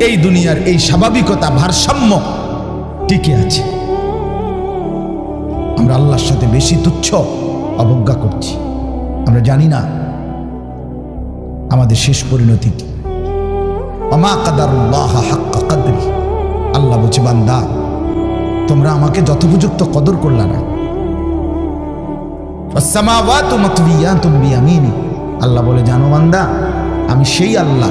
এই দুনিয়ার এই স্বাভাবিকতা, ভারসাম্য টিকে আছে। আমরা আল্লাহর সাথে বেশি তুচ্ছ অবজ্ঞা করছি। আমরা জানি না আমাদের শেষ পরিণতি কি। অমা কাদরি। আল্লাহ বলছে, বান্দা, তোমরা আমাকে যথোপযুক্ত কদর করলা না। আল্লাহ বলে, জানো বান্দা, আমি সেই আল্লাহ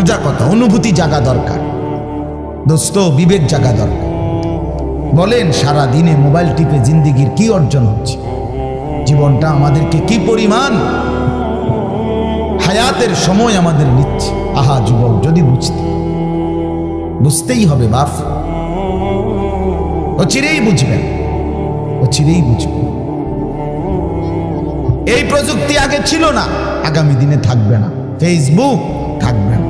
সোজা কথা অনুভূতি জাগা দরকার। দোস্ত, বিবেক জাগা দরকার। বলেন সারা দিনে মোবাইল টিপে জিন্দিগির কি অর্জন হচ্ছে? জীবনটা আমাদেরকে কি পরিমাণ হায়াতের সময় আমাদের নিচ্ছে? আহা, যুবক, যদি বুঝতে। বুঝতেই হবে, বাপ। ও চিরেই বুঝবেন ও চিরেই বুঝবেন এই প্রযুক্তি আগে ছিল না, আগামী দিনে থাকবে না। ফেসবুক থাকবে না।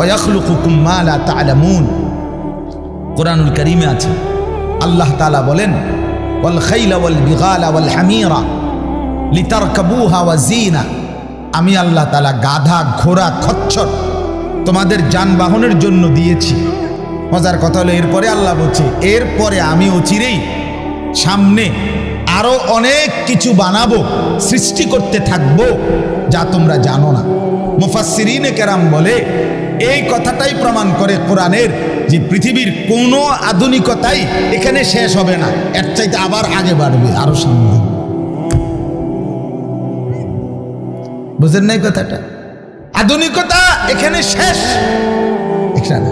ওয়াখলুকুকুম মা লা তা'লামুন। কোরআনুল কারীমে আছে। আল্লাহ তাআলা বলেন, ওয়াল খাইলা ওয়াল বিগালা ওয়াল হামিরা লিতারকাবুহা ওয়া জিনা আমি আল্লাহ তাআলা গাধা, ঘোড়া, খচ্চর তোমাদের যানবাহনের জন্য দিয়েছি। মজার কথা হলো, এরপরে আল্লাহ বলছে, এরপরে আমি অচিরেই সামনে আরও অনেক কিছু বানাবো। সৃষ্টি করতে থাকব, যা তোমরা জানো না। মুফাসসিরিনে কেরাম বলে, এই কথাটাই প্রমাণ করে কোরআনের যে পৃথিবীর কোনো আধুনিকতাই এখানে শেষ হবে না। এর চাইতে আবার আগে বাড়বে, আরও সামনে। বুঝেন নাই কথাটা? আধুনিকতা এখানে শেষ। এখানে।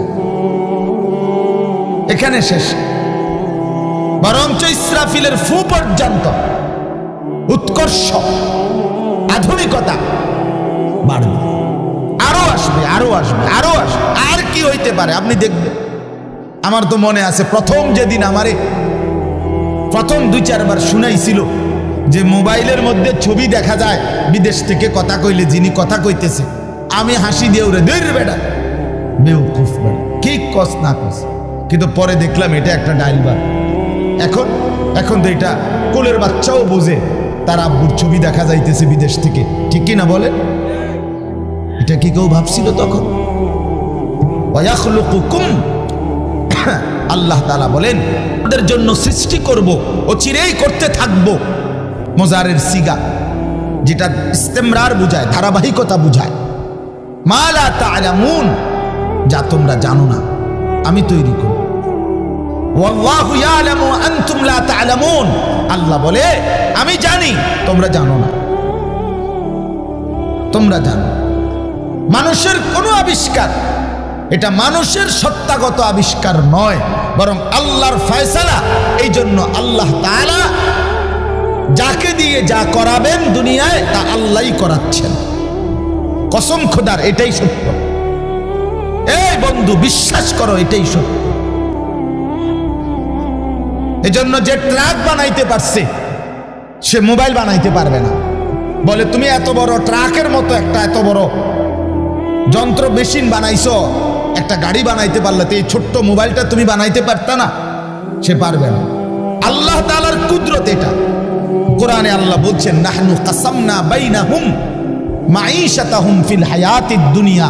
এখানে শেষ। বরঞ্চ ইসরাফিলের ফু পর্যন্ত। উৎকর্ষ, আধুনিকতা বাড়বে। আরও আসবে আরও আসবে আরও আসবে। আর কি হইতে পারে, আপনি দেখবেন। আমার তো মনে আছে, প্রথম যেদিন আমারে, প্রথম দুই চারবার শুনাইছিল যে মোবাইলের মধ্যে ছবি দেখা যায়, বিদেশ থেকে কথা কইলে যিনি কথা কইতেছে, আমি হাসি দিয়ে উড়ে দৈর বেটা। বেউকুফ বেটা, কি কস না কস। কিন্তু পরে দেখলাম এটা একটা ডাইলবার এখন এখন তো এটা কোলের বাচ্চাও বোঝে। তার আব্বুর ছবি দেখা যাইতেছে বিদেশ থেকে। ঠিক কি না বলে এটা কি কেউ ভাবছিল তখন? আল্লাহ তালা বলেন তাদের জন্য সৃষ্টি করব ও চিরেই করতে থাকব। মোজারের সিগা, যেটা ইস্তেমরার বুঝায়, ধারাবাহিকতা বুঝায়। মালা তালামুন যা তোমরা জানো না, আমি তৈরি করব। আল্লাহ বলে, আমি জানি, তোমরা জানো না। তোমরা জানো। মানুষের কোনো আবিষ্কার, এটা মানুষের সত্তাগত আবিষ্কার নয়, বরং আল্লাহর ফয়সালা এই জন্য আল্লাহ তাআলা যাকে দিয়ে যা করাবেন দুনিয়ায়, তা আল্লাহই করাচ্ছেন। কসম খোদার, এটাই সত্য। এই বন্ধু, বিশ্বাস করো, এটাই সত্য। এজন্য যে ট্রাক বানাইতে পারছে, সে মোবাইল বানাইতে পারবে না। বলে, তুমি এত বড় ট্রাকের মতো একটা এত বড় যন্ত্র মেশিন বানাইছো, একটা গাড়ি বানাইতে পারলে তো এই ছোট্ট মোবাইলটা তুমি বানাইতে পারতা না? সে পারবে না। আল্লাহ তাআলার কুদরত এটা। কোরআনে আল্লাহ বলছেন, নাহনু কাসামনা বাইনাহুম মাঈশাতাহুম ফিল হায়াতিদ দুনিয়া।